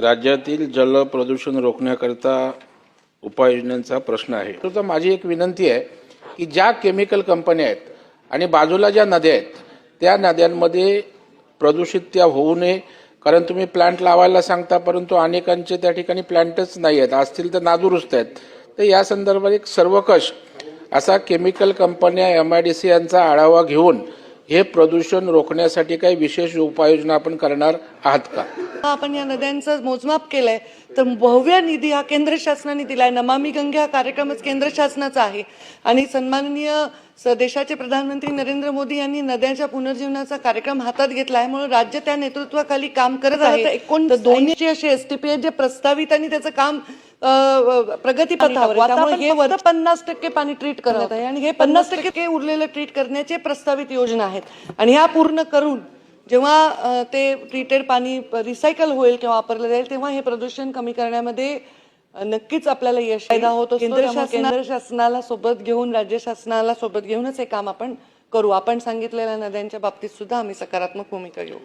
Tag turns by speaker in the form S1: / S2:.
S1: राज्यातील जल प्रदूषण रोखण्याकरिता उपाययोजनांचा प्रश्न आहे. तर माझी एक विनंती आहे की ज्या केमिकल कंपन्या आहेत आणि बाजूला ज्या नद्या आहेत त्या नद्यांमध्ये प्रदूषित त्या होऊ नये. कारण तुम्ही प्लांट लावायला सांगता परंतु अनेकांचे त्या ठिकाणी प्लांटच नाही आहेत. असतील तर नादुरुस्त आहेत. तर या संदर्भात एक सर्वकष असा केमिकल कंपन्या एम आय डी सी यांचा आढावा घेऊन हे प्रदूषण रोखण्यासाठी काही विशेष उपाययोजना आपण करणार आहात का?
S2: आपण या नद्यांचं मोजमाप केलंय तर भव्य निधी हा केंद्र शासनाने दिलाय. नमामि गंगे हा कार्यक्रमच केंद्र शासनाचा आहे. आणि सन्माननीय देशाचे प्रधानमंत्री नरेंद्र मोदी यांनी नद्यांच्या पुनर्जीवनाचा कार्यक्रम हातात घेतला आहे. म्हणून राज्य त्या नेतृत्वाखाली काम करत आहे. एकूण दोन्ही असे एसटीपी जे प्रस्तावित आणि त्याचं काम प्रगतीपथावर हे फक्त पन्नास टक्के पाणी ट्रीट करण्यात आहे. आणि हे पन्नास टक्के उरलेलं ट्रीट करण्याचे प्रस्तावित योजना आहेत. आणि ह्या पूर्ण करून जेव्हा ते ट्रीटेड पाणी रिसायकल होईल किंवा वापरलं जाईल तेव्हा हे प्रदूषण कमी करण्यामध्ये नक्कीच आपल्याला यश फायदा होतो केंद्र केंद्र शासनाला सोबत घेऊन राज्य शासनाला सोबत घेऊनच हे काम आपण करू. आपण सांगितलेल्या नद्यांच्या बाबतीत सुद्धा आम्ही सकारात्मक भूमिका घेऊ.